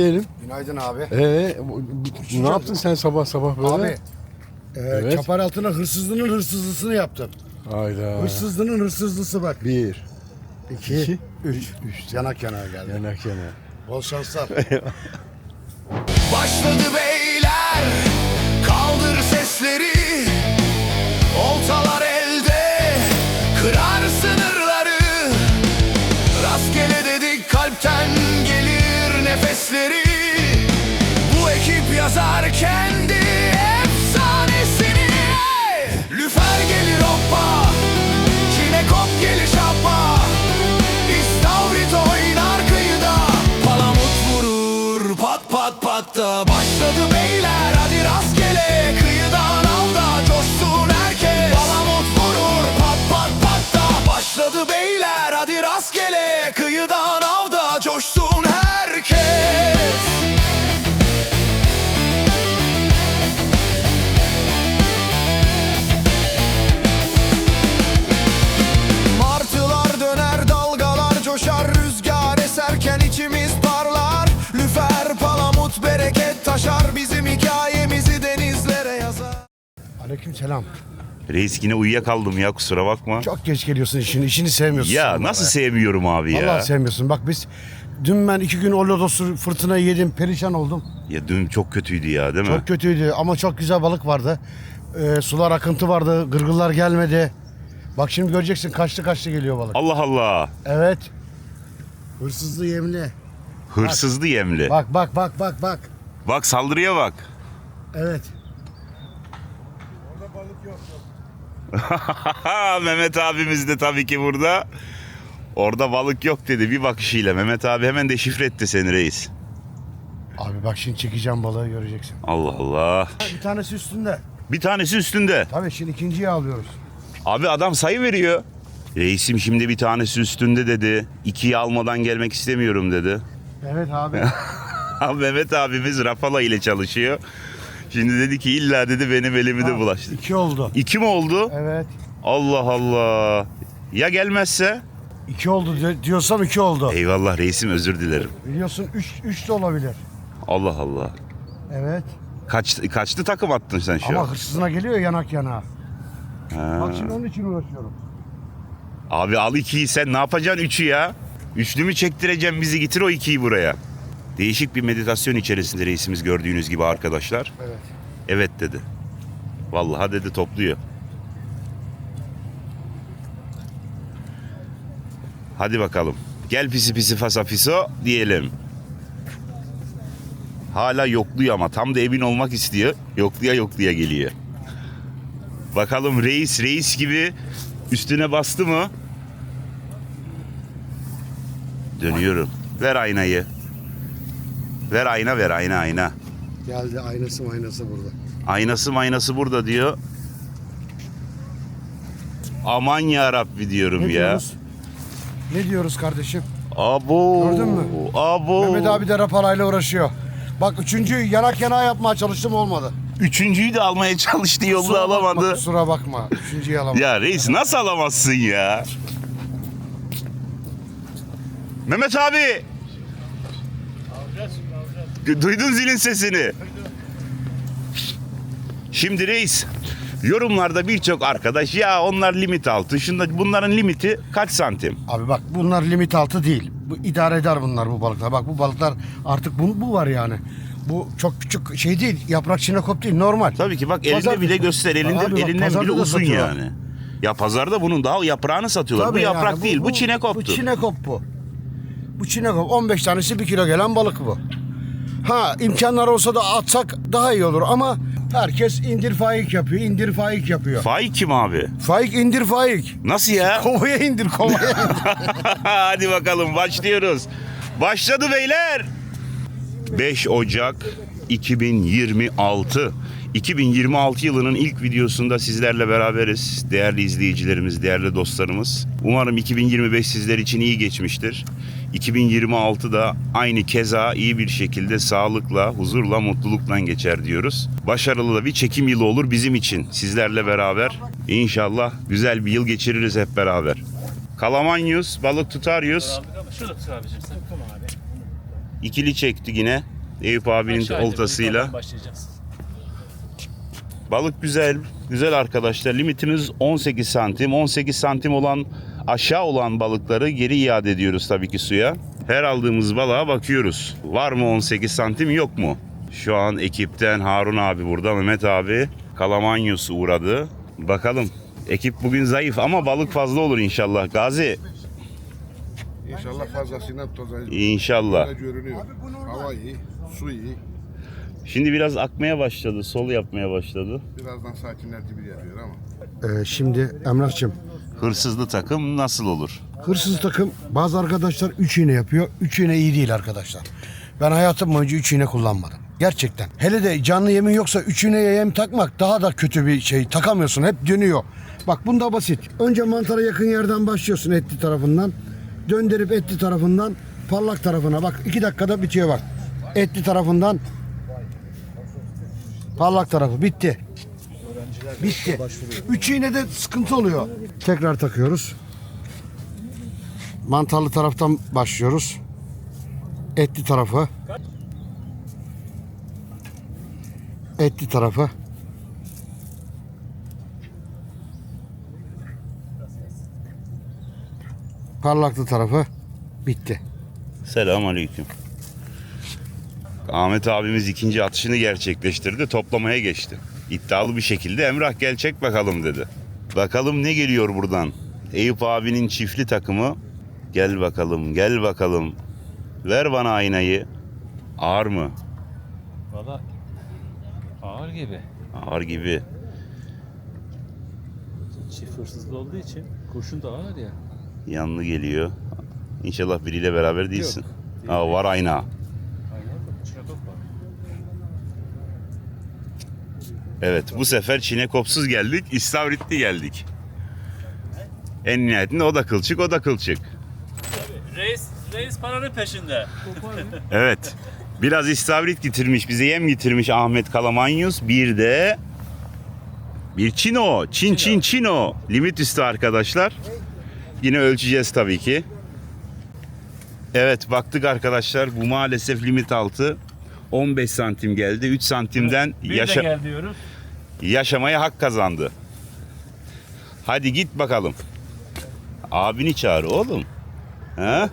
diyelim. Günaydın abi. Ee, ne yaptın sen sabah sabah böyle? Abi. E, Evet. Çapar altına hırsızlığının hırsızlısını yaptım. Hayda. Hırsızlığının hırsızlısı bak. Bir. İki, İki, üç. Yanak yana geldi. Yanak yana. Bol şanslar. Başladı beyler Kaldır sesleri Oltalar elde Kırar nefesleri Bu ekip yazar kendi efsanesini. Lüfer gelir hoppa Çinekop gelir şappa. İstavrit oynar kıyıda Palamut vurur pat pat patta Başladı beyler hadi rastgele. Kıyıdan avda coşsun herkes. Palamut vurur pat pat patta Başladı beyler hadi rastgele Aleyküm selam. Reis yine uyuyakaldım ya kusura bakma. Çok geç geliyorsun işini. İşini sevmiyorsun. Ya nasıl sevmiyorum abi ya. Vallahi sevmiyorsun. Bak biz dün ben iki gün o lodosu fırtınayı yedim. Perişan oldum. ya dün çok kötüydü ya değil mi? Çok kötüydü ama çok güzel balık vardı. Ee, sular akıntı vardı. Gırgırlar gelmedi. Bak şimdi göreceksin kaçtı kaçtı geliyor balık. Allah Allah. Evet. Hırsızlı yemli. Hırsızlı yemli. Bak, Bak bak bak bak bak. saldırıya bak. Evet. Mehmet abimiz de tabii ki burada. Orada balık yok dedi bir bakışıyla. Mehmet abi hemen deşifre etti seni reis. Abi bak şimdi çekeceğim balığı göreceksin. Allah Allah. Bir tanesi üstünde. Bir tanesi üstünde. Tabii şimdi ikinciyi alıyoruz. Abi adam sayı veriyor. Reisim şimdi bir tanesi üstünde dedi. İkiyi almadan gelmek istemiyorum dedi. Evet abi. Abi Mehmet abimiz Rafala ile çalışıyor. Şimdi dedi ki illa dedi benim elimi de bulaştı. İki oldu. İki mi oldu? Evet. Allah Allah. Ya gelmezse? İki oldu di- diyorsam iki oldu. Eyvallah reisim özür dilerim. Biliyorsun üç, üç de olabilir. Allah Allah. Evet. Kaç, kaçlı takım attın sen şu Ama an? hırsızına geliyor yanak yana. Bak şimdi onun için uğraşıyorum. Abi al ikiyi sen ne yapacaksın üçü ya? Üçlü mü çektireceğim bizi getir o ikiyi buraya. Değişik bir meditasyon içerisinde reisimiz gördüğünüz gibi arkadaşlar. Evet. Evet dedi. Vallahi dedi topluyor. Hadi bakalım. Gel pisi pisi fasa fiso diyelim. Hala yokluyor ama tam da emin olmak istiyor. Yokluya yokluya geliyor. Bakalım reis reis gibi üstüne bastı mı? Dönüyorum. Ver aynayı. Ver ayna ver ayna ayna. Geldi aynası aynası burada. Aynası maynası burada diyor. Aman ya Rabbi diyorum Ne ya. diyoruz? Ne diyoruz kardeşim? Abo. Gördün mü? Abo. Mehmet abi de raparayla uğraşıyor. Bak üçüncü yanak yana yapmaya çalıştım olmadı. Üçüncüyü de almaya çalıştı yolda Kusura bakma, alamadı. Kusura bakma. Üçüncüyü alamadım. Ya reis nasıl alamazsın ya? Mehmet abi. Duydun zilin sesini. Şimdi reis yorumlarda birçok arkadaş ya onlar limit altı. Şunda bunların limiti kaç santim? Abi bak bunlar limit altı değil. Bu idare eder bunlar bu balıklar. Bak bu balıklar artık bu, bu var yani. Bu çok küçük şey değil. Yaprak çinekop değil. Normal. Tabii ki bak elinde Pazar- bile göster elinde Abi bak, elinden pazarda bile da uzun satıyorlar. yani. Ya pazarda bunun daha yaprağını satıyorlar. bu Tabii yaprak yani, değil bu, çinekoptu. Bu çinekop bu. Bu çinekop. 15 tanesi 1 kilo gelen balık bu. Ha imkanlar olsa da atsak daha iyi olur ama herkes indir faik yapıyor. indir faik yapıyor. Faik kim abi? faik indir faik. Nasıl ya? Kovaya indir kovaya. Hadi bakalım başlıyoruz. Başladı beyler. 5 Ocak 2026. 2026 yılının ilk videosunda sizlerle beraberiz. Değerli izleyicilerimiz, değerli dostlarımız. Umarım 2025 sizler için iyi geçmiştir. 2026 da aynı keza iyi bir şekilde sağlıkla, huzurla, mutlulukla geçer diyoruz. Başarılı da bir çekim yılı olur bizim için. Sizlerle beraber İnşallah güzel bir yıl geçiririz hep beraber. Kalamanyus, balık tutarız. Şurada tut abicim sen. Tamam abi. İkili çekti yine. Eyüp abinin Aşağı oltasıyla. başlayacağız. Balık güzel. Güzel arkadaşlar. Limitimiz 18 santim. 18 santim olan aşağı olan balıkları geri iade ediyoruz tabii ki suya. Her aldığımız balığa bakıyoruz. Var mı 18 santim yok mu? Şu an ekipten Harun abi burada. Mehmet abi Kalamanyos uğradı. Bakalım. Ekip bugün zayıf ama balık fazla olur inşallah. Gazi İnşallah fazlasıyla tozayız. inşallah. Böyle görünüyor. Hava iyi, su iyi. Şimdi biraz akmaya başladı. Sol yapmaya başladı. Birazdan sakinler gibi yapıyor ama. Ee, şimdi Emrah'cığım Hırsızlı takım nasıl olur? hırsız takım bazı arkadaşlar 3 iğne yapıyor. 3 iğne iyi değil arkadaşlar. Ben hayatım boyunca 3 iğne kullanmadım. Gerçekten. Hele de canlı yemin yoksa 3 iğneye yem takmak daha da kötü bir şey. Takamıyorsun hep dönüyor. Bak bunda basit. Önce mantara yakın yerden başlıyorsun etli tarafından. Döndürüp etli tarafından parlak tarafına bak. 2 dakikada bitiyor bak. Etli tarafından parlak tarafı bitti. Bitti. Üç iğne de sıkıntı oluyor. Tekrar takıyoruz. Mantarlı taraftan başlıyoruz. Etli tarafı. Etli tarafı. Parlaklı tarafı bitti. Selam aleyküm. Ahmet abimiz ikinci atışını gerçekleştirdi. Toplamaya geçti. İddialı bir şekilde Emrah gel çek bakalım dedi. Bakalım ne geliyor buradan. Eyüp abinin çiftli takımı. Gel bakalım gel bakalım. Ver bana aynayı. Ağır mı? Valla ağır gibi. Ağır gibi. Çift hırsızlı olduğu için kurşun da ağır ya. Yanlı geliyor. İnşallah biriyle beraber değilsin. Ha, var ayna. Aynen da çinekop var. Evet bu sefer Çinekopsuz geldik. İstavritli geldik. En nihayetinde o da kılçık o da kılçık. Reis, reis paranın peşinde. Evet. Biraz istavrit getirmiş, bize yem getirmiş Ahmet Kalamanyus. Bir de bir çino. Çin çin çino. Limit üstü arkadaşlar. Yine ölçeceğiz tabii ki. Evet baktık arkadaşlar bu maalesef limit altı. 15 santim geldi. 3 santimden Bir yaşa de gel diyoruz. Yaşamaya hak kazandı. Hadi git bakalım. Abini çağır oğlum. Ha?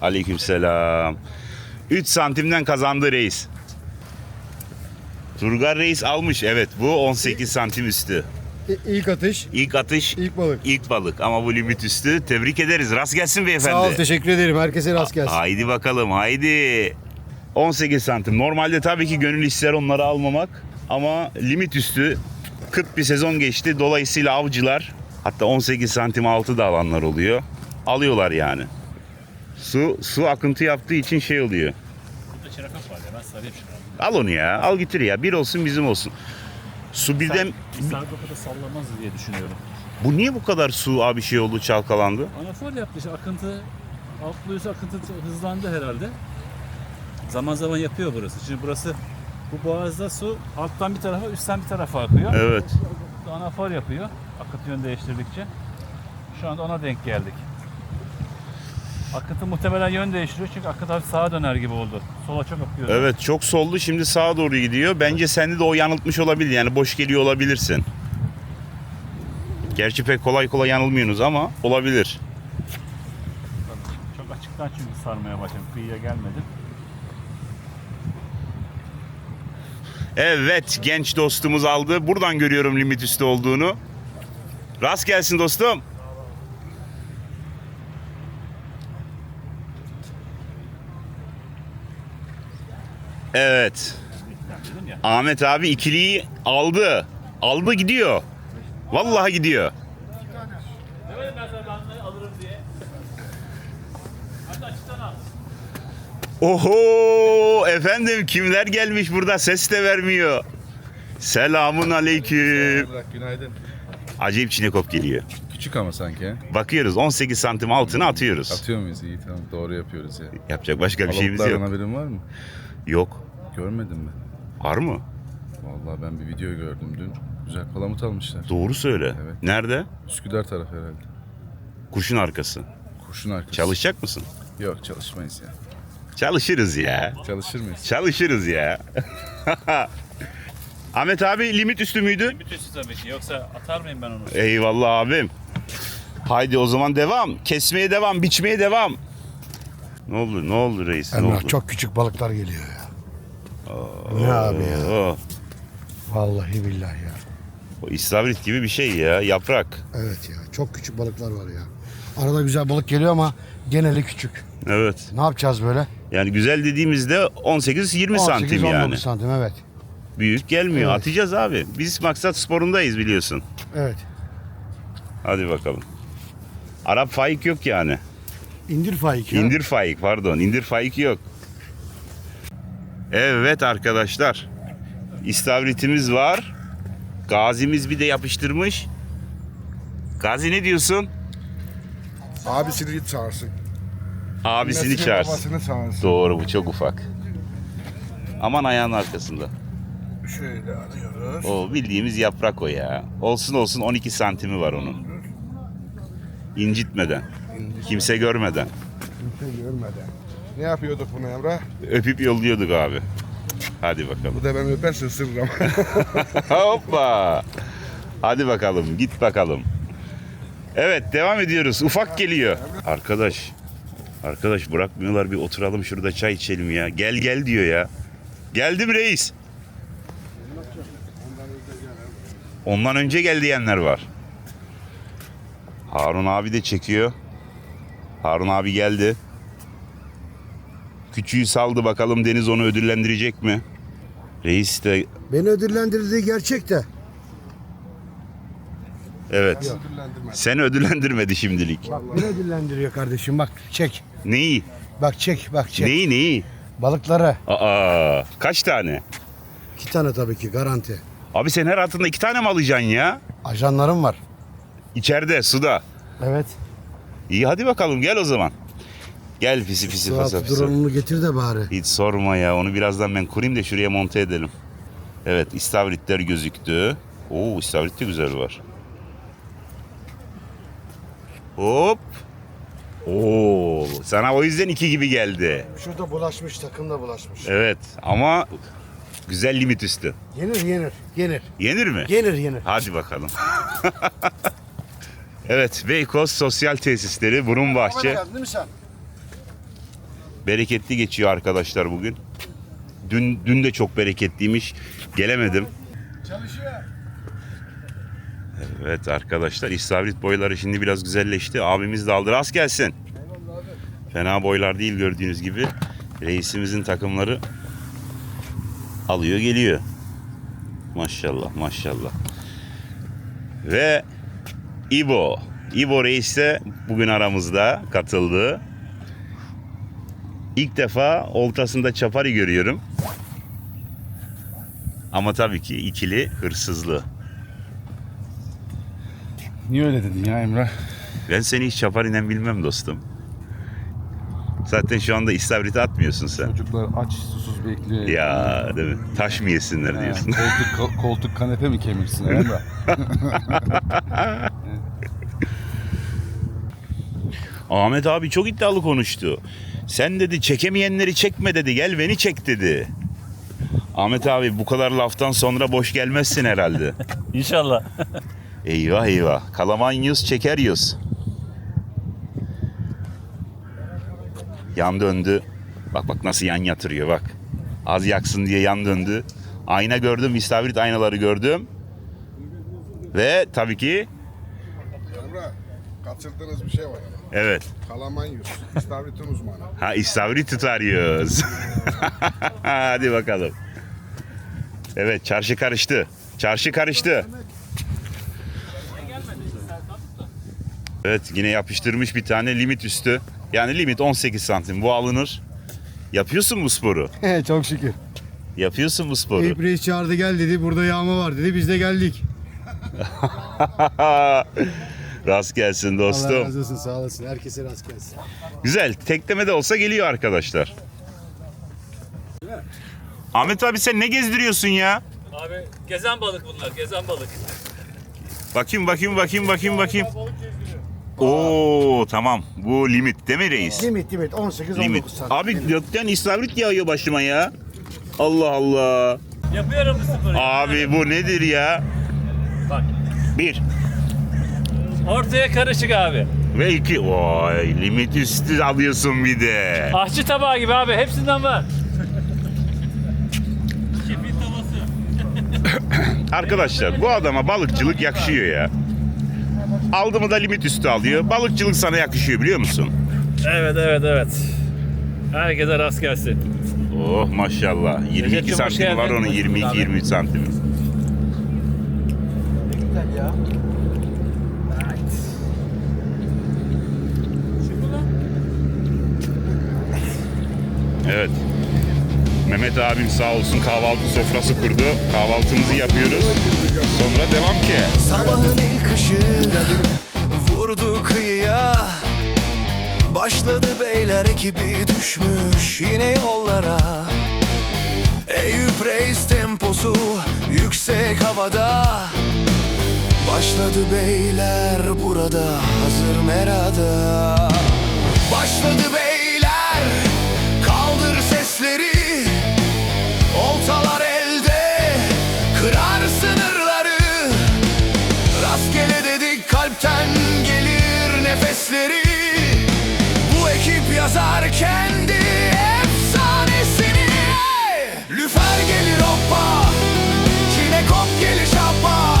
Aleykümselam. 3 santimden kazandı reis. Turgar reis almış. Evet bu 18 santim üstü. İlk atış, İlk atış ilk balık. ilk balık ama bu limit üstü. Tebrik ederiz. Rast gelsin beyefendi. Sağ ol, teşekkür ederim. Herkese rast gelsin. Haydi bakalım haydi. 18 santim. Normalde tabii ki gönül ister onları almamak. Ama limit üstü 40 bir sezon geçti. Dolayısıyla avcılar hatta 18 santim altı da alanlar oluyor. Alıyorlar yani. Su su akıntı yaptığı için şey oluyor. Burada çinekop var ya ben sarayım şunu. Al onu ya. Al getir ya. Bir olsun bizim olsun. Su birden da sallamaz diye düşünüyorum. bu niye bu kadar su abi şey oldu çalkalandı? Anafor yaptı işte akıntı, altlıysa akıntı hızlandı herhalde. Zaman zaman yapıyor burası. Şimdi burası bu boğazda su alttan bir tarafa üstten bir tarafa akıyor. Evet. Anafor yapıyor akıntı yön değiştirdikçe. Şu anda ona denk geldik. Akıntı muhtemelen yön değiştiriyor çünkü akıntı hafif sağa döner gibi oldu. Sola çok akıyor. Evet çok soldu şimdi sağa doğru gidiyor. Bence seni de o yanıltmış olabilir. Yani boş geliyor olabilirsin. Gerçi pek kolay kolay yanılmıyorsunuz ama olabilir. Çok açıktan çünkü sarmaya başladım. Kıyıya gelmedim. Evet genç dostumuz aldı. Buradan görüyorum limit üstü olduğunu. Rast gelsin dostum. Evet. Ahmet abi ikiliyi aldı. Aldı gidiyor. Vallahi gidiyor. Demedim ben sana ben alırım diye. Hadi açıktan al. Oho efendim kimler gelmiş burada ses de vermiyor. Selamun aleyküm. Günaydın. Acayip çinekop geliyor. Küçük ama sanki. he? Bakıyoruz 18 santim altına atıyoruz. Atıyor muyuz? İyi tamam doğru yapıyoruz ya. Yapacak başka bir şeyimiz Balıklardan yok. haberin var mı? Yok. Görmedim mi? Var mı? Vallahi ben bir video gördüm dün. Güzel palamut almışlar. Doğru söyle. Evet. Nerede? Üsküdar tarafı herhalde. Kurşun arkası. Kurşun arkası. Çalışacak mısın? Yok çalışmayız ya. Çalışırız ya. Çalışır mıyız? Çalışırız ya. Ahmet abi limit üstü müydü? Bütün tabii ki. Yoksa atar mıyım ben onu? Eyvallah abim. Haydi o zaman devam. Kesmeye devam, biçmeye devam. Ne oldu? Ne oldu reis? Ne Emrah oldu? çok küçük balıklar geliyor ya. Ne abi ya? Oo, Vallahi billahi ya. o istavrit gibi bir şey ya. Yaprak. Evet ya çok küçük balıklar var ya. Arada güzel balık geliyor ama geneli küçük. Evet. Ne yapacağız böyle? Yani güzel dediğimizde 18-20 santim 18-19 yani. santim evet. Büyük gelmiyor. Evet. Atacağız abi. Biz maksat sporundayız biliyorsun. Evet. Hadi bakalım. Arap faik yok yani. İndir faik ya. İndir faik pardon. İndir faik yok. Evet arkadaşlar. İstavritimiz var. Gazimiz bir de yapıştırmış. Gazi ne diyorsun? Abisini çağırsın. Abisini Nesrin çağırsın. Babasını. Doğru bu çok ufak. Aman ayağın arkasında. Şöyle alıyoruz. O bildiğimiz yaprak o ya. Olsun olsun 12 santimi var onun. İncitmeden. Kimse görmeden. Kimse görmeden. Ne yapıyorduk bunu Emrah? Öpüp yolluyorduk abi. Hadi bakalım. Bu da ben öperse ısırırım. Hoppa. Hadi bakalım git bakalım. Evet devam ediyoruz. Ufak geliyor. Arkadaş. Arkadaş bırakmıyorlar bir oturalım şurada çay içelim ya. Gel gel diyor ya. Geldim reis. Ondan önce gel diyenler var. Harun abi de çekiyor. Harun abi geldi. Küçüğü saldı bakalım Deniz onu ödüllendirecek mi? Reis de Beni ödüllendirdiği gerçek de. Evet. Seni ödüllendirmedi şimdilik. Bak beni ödüllendiriyor kardeşim bak çek. Neyi? Bak çek bak çek. Neyi neyi? Balıkları. Aa, kaç tane? İki tane tabii ki garanti. Abi sen her altında iki tane mi alacaksın ya? Ajanlarım var. İçeride, suda. Evet. İyi hadi bakalım gel o zaman. Gel pisi pisi fasa Suat fisi. drone'unu getir de bari. Hiç sorma ya onu birazdan ben kurayım da şuraya monte edelim. Evet istavritler gözüktü. Oo istavrit de güzel var. Hop. Oo sana o yüzden iki gibi geldi. Şurada bulaşmış takımda bulaşmış. Evet ama güzel limit üstü. Yenir yenir yenir. Yenir mi? Yenir yenir. Hadi bakalım. evet Beykoz Sosyal Tesisleri Burunbahçe. Geldin değil mi sen? Bereketli geçiyor arkadaşlar bugün. Dün dün de çok bereketliymiş. Gelemedim. Evet arkadaşlar istavrit boyları şimdi biraz güzelleşti. Abimiz de aldı. Rast gelsin. Fena boylar değil gördüğünüz gibi. Reisimizin takımları alıyor geliyor. Maşallah maşallah. Ve İbo. İbo Reis de bugün aramızda katıldı. İlk defa oltasında çapari görüyorum. Ama tabii ki ikili hırsızlığı. Niye öyle dedin ya Emrah? Ben seni hiç çaparinen bilmem dostum. Zaten şu anda istavriti atmıyorsun sen. Çocuklar aç susuz bekliyor. Ya değil mi? Taş mı yesinler Ha, diyorsun. koltuk, ko- koltuk kanepe mi kemirsin Emrah? Ahmet abi çok iddialı konuştu. Sen dedi çekemeyenleri çekme dedi. Gel beni çek dedi. Ahmet abi bu kadar laftan sonra boş gelmezsin herhalde. İnşallah. Eyvah eyvah. Kalaman yüz çeker yüz. Yan döndü. Bak bak nasıl yan yatırıyor bak. Az yaksın diye yan döndü. Ayna gördüm, istavrit aynaları gördüm. Ve tabii ki Emrah kaçırdığınız bir şey var ama. evet. Kalaman yüz. İstavritin uzmanı. Ha istavrit tutarıyoruz. Hadi bakalım. Evet çarşı karıştı. Çarşı karıştı. Evet yine yapıştırmış bir tane limit üstü. Yani limit 18 santim. Bu alınır. Yapıyorsun bu sporu. Çok şükür. Yapıyorsun bu sporu. Eyüp Reis çağırdı gel dedi. Burada yağma var dedi. Biz de geldik. rast gelsin Allah dostum. razı olsun sağ olasın. Herkese rast gelsin. Güzel. Tekleme de olsa geliyor arkadaşlar. Ahmet abi sen ne gezdiriyorsun ya? Abi gezen balık bunlar. Gezen balık. Bakayım bakayım bakayım bakayım bakayım. Oo tamam. Bu limit değil mi reis? Limit limit 18-19 Limit. santim. Abi gökten istavrit yağıyor başıma ya. Allah Allah. Yapıyorum bu sporu. Abi bu nedir ya? Bak. Bir Ortaya karışık abi. ve iki. Vay limit üstü alıyorsun bir de. Ahçı tabağı gibi abi. Hepsinden var. Arkadaşlar bu adama balıkçılık yakışıyor ya. Aldı mı da limit üstü alıyor. Balıkçılık sana yakışıyor biliyor musun? Evet evet evet. Herkese rast gelsin. Oh maşallah. 22 Recep'cim, hoş santim var geldin. onun Hoş bulduk 22-23 santim. Evet. Mehmet abim sağ olsun kahvaltı sofrası kurdu. Kahvaltımızı yapıyoruz. Sonra devam ki. Sabahın ilk ışığı vurdu kıyıya Başladı beyler ekibi düşmüş yine yollara Eyüp Reis temposu yüksek havada Başladı beyler burada hazır merada Başladı beyler kaldır sesleri Oltalar elde kırar sınırları. Rastgele dedik kalpten gelir nefesleri. Bu ekip yazar kendi efsanesini. Lüfer gelir hoppa Çinekop gelir şappa.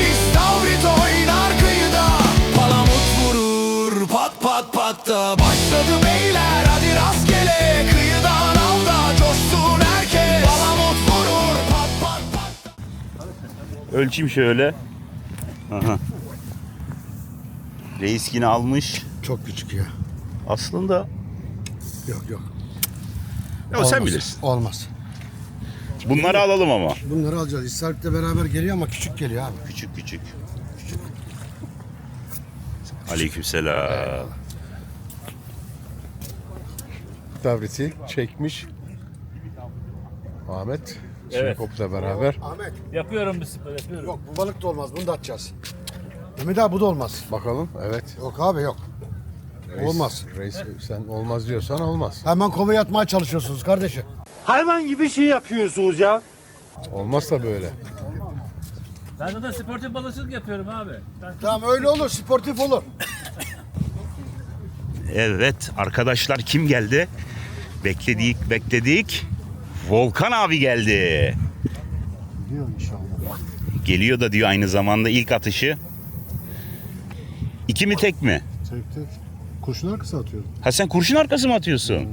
İstavrit oynar kıyıda Palamut vurur pat pat patta Başladı Ölçeyim şöyle. Aha. Reis yine almış. Çok küçük ya. Aslında Yok yok. ya sen bilirsin. Olmaz. Bunları alalım ama. Bunları alacağız. İstavrit'le beraber geliyor ama küçük geliyor abi. Küçük küçük. Aleykümselam. Davriti çekmiş. Ahmet. Evet. Çinekop'la beraber. Ahmet. Yapıyorum bu sporu yapıyorum. Yok bu balık da olmaz. Bunu da atacağız. Mehmet abi bu da olmaz. Bakalım. Evet. Yok abi yok. Reis- Olmaz. Reis sen olmaz diyorsan olmaz. Hemen kovaya atmaya çalışıyorsunuz kardeşim. Hayvan gibi şey yapıyorsunuz ya. Olmaz da böyle. Ben zaten sportif balıkçılık yapıyorum abi. Ben Tamam öyle olur. Sportif olur. Evet arkadaşlar kim geldi? Bekledik bekledik. Volkan abi geldi. Diyor inşallah. Geliyor da diyor aynı zamanda ilk atışı. İki mi tek mi? Tek tek. Kurşun arkası atıyorum. Ha sen kurşun arkası mı atıyorsun?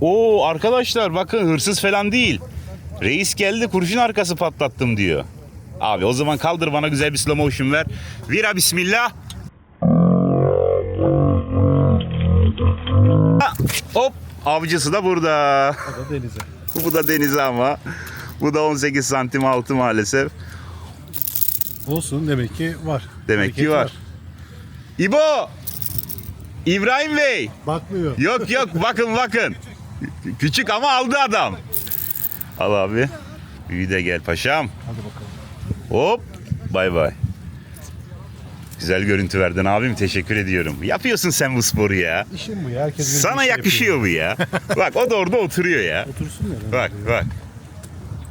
Oo arkadaşlar bakın hırsız falan değil. Reis geldi kurşun arkası patlattım diyor. Abi o zaman kaldır bana güzel bir slow motion ver. Vira bismillah. Ha, Hop avcısı da burada. O da denize. Bu da denize ama. Bu da 18 santim altı maalesef. Olsun demek ki var. Demek ki Hareket var. İbo! İbrahim Bey! Bakmıyor. Yok yok bakın bakın. Küçük ama aldı adam. Al abi. Büyü de gel paşam. Hadi bakalım. Hop. Bay bay. Güzel görüntü verdin abim. Teşekkür ediyorum. Yapıyorsun sen bu sporu ya. İşim bu ya. Herkes Sana yakışıyor bu ya. bak o da orada oturuyor ya. Otursun ya. Bak bak.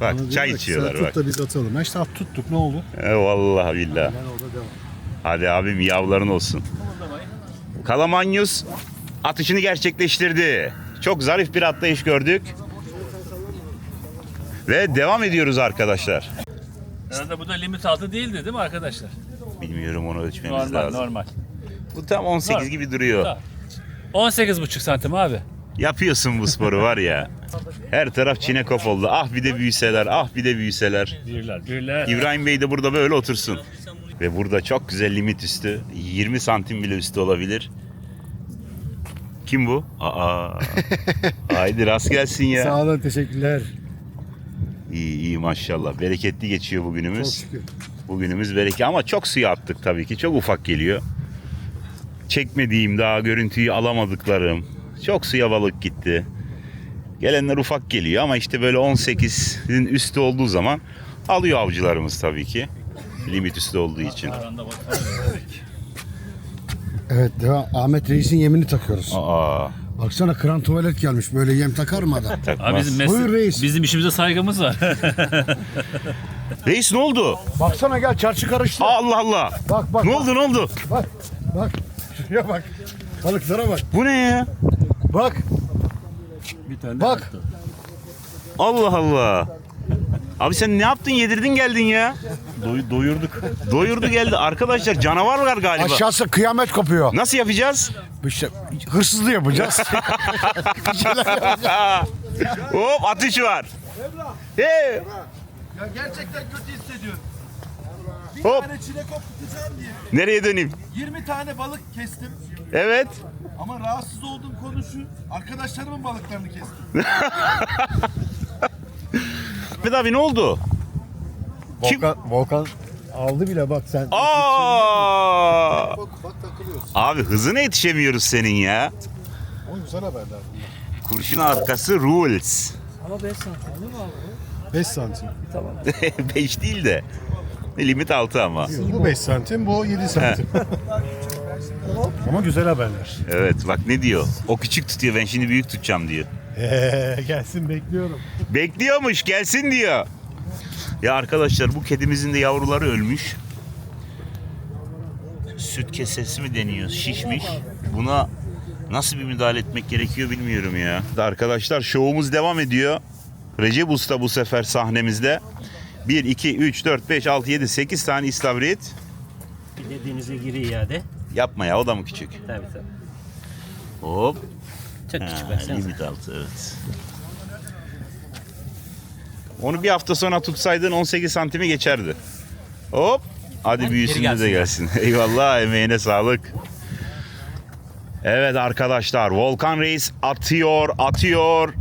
Bak Bana çay diyorlar ki, içiyorlar sen bak. Tut da biz atalım. Ha işte at tuttuk ne oldu? E, vallahi billah. Ben orada devam. Hadi abim yavların olsun. Kalamanyus atışını gerçekleştirdi. Çok zarif bir atlayış gördük. Ve devam ediyoruz arkadaşlar. Herhalde bu da limit altı değildi değil mi arkadaşlar? Bilmiyorum onu ölçmemiz Normal lazım. normal. Bu tam 18 Normal. gibi duruyor. Tamam. 18,5 santim abi. Yapıyorsun bu sporu var ya. Her taraf çinekop oldu. Ah bir de büyüseler, ah bir de büyüseler. Birler birler. İbrahim Bey de burada böyle otursun. Ve burada çok güzel limit üstü. 20 santim bile üstü olabilir. Kim bu? Aa. Haydi rast gelsin ya. Sağ olun teşekkürler. İyi iyi maşallah. Bereketli geçiyor Çok bugünümüz. şükür. Bugünümüz bereketli ama çok suya attık tabii ki. Çok ufak geliyor. Çekmediğim daha görüntüyü alamadıklarım. Çok suya balık gitti. Gelenler ufak geliyor ama işte böyle 18'in üstü olduğu zaman alıyor avcılarımız tabii ki. Limit üstü olduğu için. Evet devam. Ahmet Reis'in yemini takıyoruz. Aa, Baksana kran tuvalet gelmiş. Böyle yem takar mı adam? Abi bizim, mesle- Buyur reis. bizim işimize saygımız var. reis ne oldu? Baksana gel çarşı karıştı. Allah Allah. Bak bak. Ne bak, oldu ne oldu? Bak. Bak. Şuraya bak. Balıklara bak. Bu ne ya? Bak. bir tane Bak. Allah Allah. Abi sen ne yaptın yedirdin geldin ya. Doy- doyurduk. Doyurdu geldi. Arkadaşlar canavarlar galiba. Aşağısı kıyamet kopuyor. Nasıl yapacağız? İşte hırsızlığı yapacağız. Yapacağız. Hop atış var. Hey. Ya gerçekten kötü hissediyorum. Bir Hop. tane çilekop tutacağım diye. Nereye döneyim? 20 tane balık kestim. Evet. Ama rahatsız olduğum konu şu. Arkadaşlarımın balıklarını kestim. Ahmet abi ne oldu? Kim? Volkan, Volkan aldı bile bak sen. Aa! Bak, bak takılıyorsun. Abi hızına yetişemiyoruz senin ya. O güzel haberler. Kurşun arkası rules. 5 santim. 5 değil de. Limit 6 ama. Bu 5 santim, bu 7 santim. Ama güzel haberler. Evet bak ne diyor? O küçük tutuyor ben şimdi büyük tutacağım diyor. Ee, gelsin bekliyorum. Bekliyormuş gelsin diyor. Ya arkadaşlar bu kedimizin de yavruları ölmüş. Süt kesesi mi deniyor? Şişmiş. Buna nasıl bir müdahale etmek gerekiyor bilmiyorum ya. Arkadaşlar şovumuz devam ediyor. Recep Usta bu sefer sahnemizde. 1, 2, 3, 4, 5, 6, 7, 8 tane istavrit. Denize giri iade. Yapma ya o da mı küçük? Tabii tabii. Hop. Çok küçük baksana. limit altı evet. Onu bir hafta sonra tutsaydın 18 santimi geçerdi. Hop. Hadi büyüsün de gelsin. Eyvallah emeğine sağlık. Evet arkadaşlar Volkan Reis atıyor atıyor.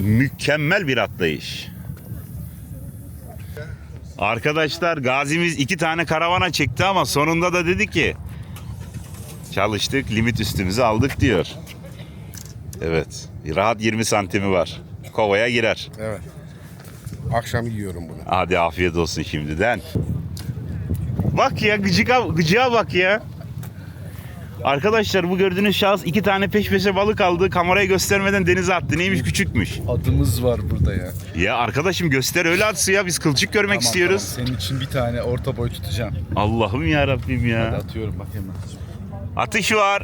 Mükemmel bir atlayış. Arkadaşlar gazimiz iki tane karavana çekti ama sonunda da dedi ki Çalıştık, limit üstümüze aldık diyor. Evet, rahat 20 santimi var. Kovaya girer. Evet. Akşam yiyorum bunu. Hadi afiyet olsun şimdiden. Bak ya gıcığa, gıcığa bak ya. Arkadaşlar bu gördüğünüz şahıs iki tane peş peşe balık aldı. Kameraya göstermeden denize attı. Neymiş küçükmüş. Adımız var burada ya. Ya arkadaşım göster öyle atsın ya. Biz kılçık görmek Tamam, istiyoruz. tamam. Senin için bir tane orta boy tutacağım. Allah'ım ya Rabbim Hadi ya. atıyorum bak hemen. Atış var.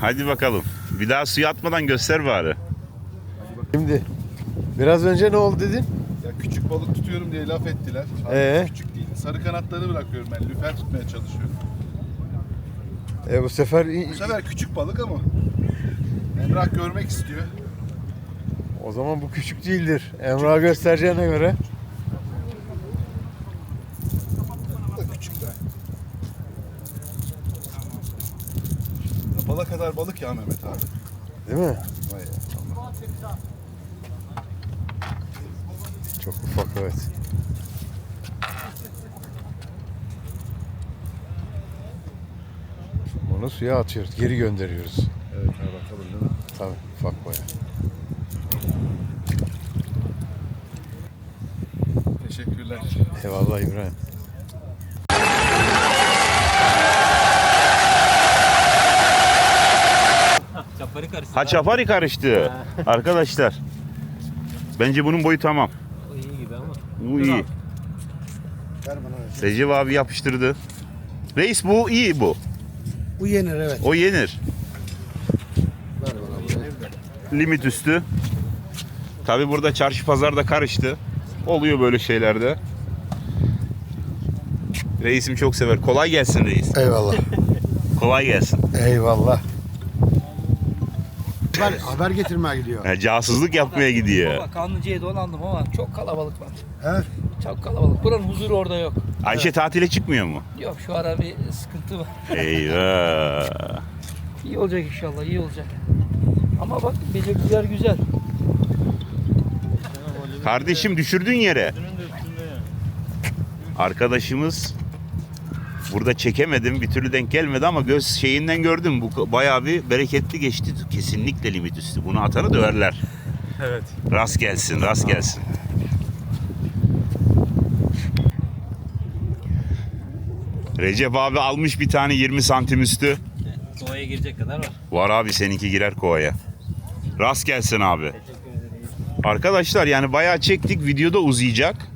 Hadi bakalım. Bir daha suya atmadan göster bari. Şimdi biraz önce ne oldu dedin? Ya küçük balık tutuyorum diye laf ettiler. Ee? Küçük değil. Sarı kanatları bırakıyorum ben. Lüfer tutmaya çalışıyorum. E bu sefer Bu sefer küçük balık ama. Emrah görmek istiyor. o zaman bu küçük değildir. Emrah göstereceğine göre. Bu da küçük de. Bala kadar balık ya Mehmet abi. Değil mi? Vay Allah. Çok ufak evet. Bunu suya atıyoruz. Geri gönderiyoruz. Evet ha bakalım değil mi? Tabii ufak boya. Teşekkürler. Eyvallah İbrahim. Çapları karıştı. Ha çapari karıştı. Arkadaşlar. Bence bunun boyu tamam. İyi. Bu iyi. Ver bana. Recep abi yapıştırdı. Reis bu iyi bu. Bu yenir evet. O yenir. Limit üstü. Tabi burada çarşı pazarda karıştı. Oluyor böyle şeylerde. Reisim çok sever. Kolay gelsin reis. Eyvallah. Kolay gelsin. Eyvallah. Haber, haber getirmeye gidiyor. Ha, casusluk yapmaya gidiyor. Baba Kanlıca'ya dolandım ama çok kalabalık var. Evet. Çok kalabalık. Buranın huzuru orada yok. Ayşe tatile çıkmıyor mu? Yok şu ara bir sıkıntı var. Eyvah. İyi olacak inşallah iyi olacak. Ama bak belirtiler güzel. Kardeşim düşürdün yere. Arkadaşımız Burada çekemedim bir türlü denk gelmedi ama göz şeyinden gördüm. Bu bayağı bir bereketli geçti. Kesinlikle limit üstü. Bunu atanı döverler. Evet. Rast gelsin, rast gelsin. Recep abi almış bir tane 20 santim üstü. Kovaya girecek kadar var. Var abi seninki girer kovaya. Rast gelsin abi. Arkadaşlar yani bayağı çektik. Videoda uzayacak.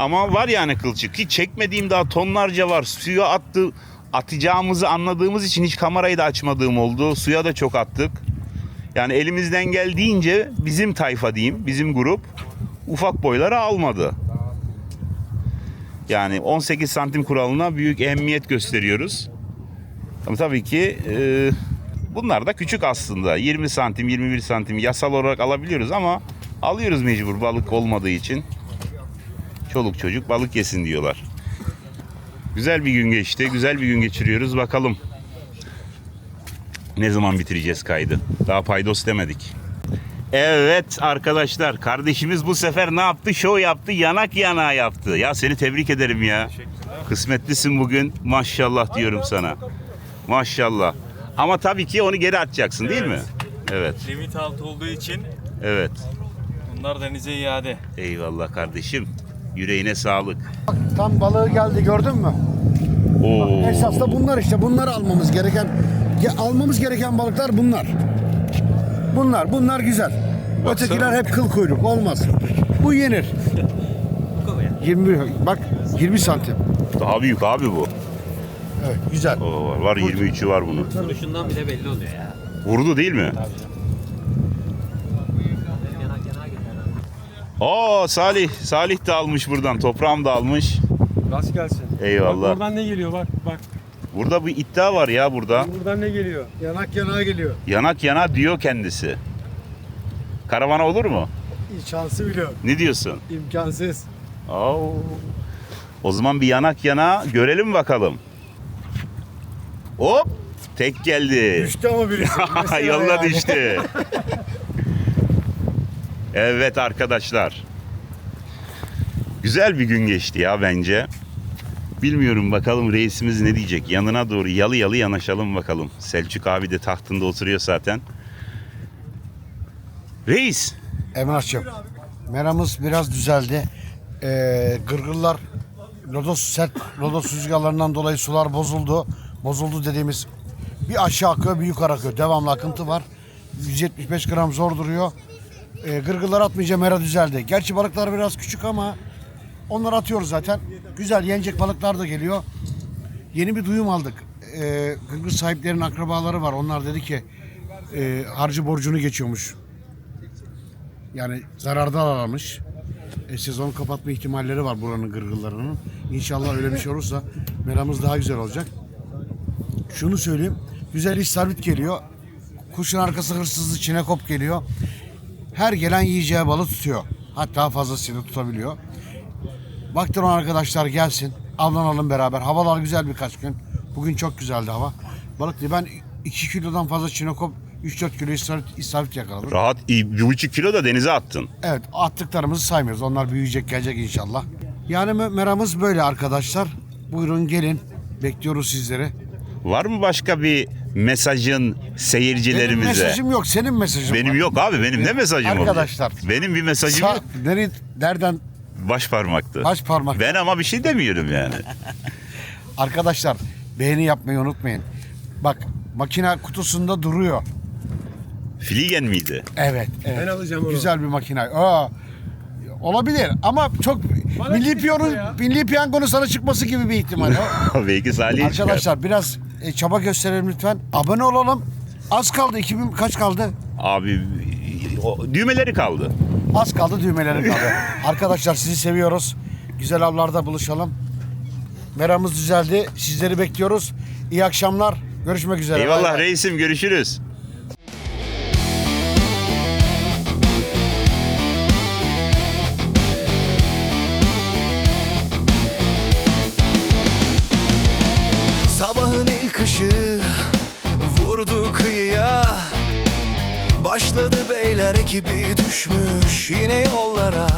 Ama var yani kılçık. Hiç çekmediğim daha tonlarca var. Suya attı. Atacağımızı anladığımız için hiç kamerayı da açmadığım oldu. Suya da çok attık. Yani elimizden geldiğince bizim tayfa diyeyim, bizim grup ufak boyları almadı. Yani 18 santim kuralına büyük ehemmiyet gösteriyoruz. Ama tabii ki e, bunlar da küçük aslında. 20 santim, 21 santim yasal olarak alabiliyoruz ama alıyoruz mecbur balık olmadığı için. Çoluk çocuk balık yesin diyorlar. Güzel bir gün geçti. Güzel bir gün geçiriyoruz. Bakalım ne zaman bitireceğiz kaydı. Daha paydos demedik. Evet arkadaşlar kardeşimiz bu sefer ne yaptı? Show yaptı, yanak yana yaptı. Ya seni tebrik ederim ya. Kısmetlisin bugün. Maşallah diyorum sana. Maşallah. Ama tabii ki onu geri atacaksın değil mi? Evet. Limit altı olduğu için Evet. bunlar denize iade. Eyvallah kardeşim. Yüreğine sağlık. Tam balığı geldi gördün mü? Oo. Esas da bunlar işte. Bunları almamız gereken ge- almamız gereken balıklar bunlar. Bunlar, bunlar güzel. Ötekiler hep kıl kuyruk. Olmaz. Bu yenir. 20 bak 20 santim. Daha büyük abi bu. Evet, güzel. Oo, var, var 23'ü var bunun. Duruşundan bile belli oluyor ya. Vurdu değil mi? Oo Salih. Salih de almış buradan. Toprağım da almış. Rast gelsin. Eyvallah. Buradan ne geliyor bak bak. Burada bir iddia var ya burada. Buradan ne geliyor? Yanak yana geliyor. Yanak yana diyor kendisi. Karavana olur mu? Şansı biliyor. Ne diyorsun? İmkansız. Oo. O zaman bir yanak yana görelim bakalım. Hop! Tek geldi. Düştü ama birisi. Mesela Yolla yani. düştü. evet arkadaşlar. Güzel bir gün geçti ya bence. Bilmiyorum bakalım reisimiz ne diyecek. Yanına doğru yalı yalı yanaşalım bakalım. Selçuk abi de tahtında oturuyor zaten. Reis. Emrah'cığım. Meramız biraz düzeldi. Ee, gırgırlar lodos sert lodos rüzgarlarından dolayı sular bozuldu. Bozuldu dediğimiz bir aşağı akıyor bir yukarı akıyor. Devamlı akıntı var. 175 gram zor duruyor. Ee, gırgırlar atmayınca mera düzeldi. Gerçi balıklar biraz küçük ama onları atıyoruz zaten. Güzel yenecek balıklar da geliyor. Yeni bir duyum aldık. Ee, gırgır sahiplerinin akrabaları var. Onlar dedi ki e, harcı borcunu geçiyormuş. Yani zarardan aramış. E, sezon kapatma ihtimalleri var buranın gırgırlarının. İnşallah öyle bir şey olursa meramız daha güzel olacak. Şunu söyleyeyim. Güzel istavrit geliyor. Kuşun arkası hırsızlı çinekop geliyor. Her gelen yiyeceği balı tutuyor. Hatta fazlasıyla tutabiliyor. Baktırın arkadaşlar gelsin. Avlanalım beraber. Havalar güzel birkaç gün. Bugün çok güzeldi hava. Balık diye ben 2 kilodan fazla çinekop 3-4 kilo istavrit, istavrit yakaladım. Rahat bir buçuk kilo da denize attın. Evet attıklarımızı saymıyoruz. Onlar büyüyecek gelecek inşallah. Yani me- meramız böyle arkadaşlar. Buyurun gelin. Bekliyoruz sizleri. Var mı başka bir mesajın Benim seyircilerimize? mesajım yok. Senin mesajın Benim var. yok abi benim ne mesajım olacak? Arkadaşlar. Benim bir mesajım Sa- yok. nere- nereden Baş parmaktı. baş parmak. Ben ama bir şey demiyorum yani. Arkadaşlar beğeni yapmayı unutmayın. Bak makine kutusunda duruyor. Fliegen miydi? Evet. evet. Ben alacağım onu. Güzel bir makine. Aa, olabilir ama çok milli piyano milli piyangonun sana çıkması gibi bir ihtimal. Belki Salih. Arkadaşlar biraz e, çaba gösterelim lütfen. Abone olalım. Az kaldı. 2000 kaç kaldı? Abi o, düğmeleri kaldı. Az kaldı düğmeleri kaldı. Arkadaşlar sizi seviyoruz. Güzel avlarda buluşalım. Meramız düzeldi. Sizleri bekliyoruz. İyi akşamlar. Görüşmek üzere. Bay Eyvallah bay. reisim görüşürüz. Başladı beyler ekibi düşmüş yine yollara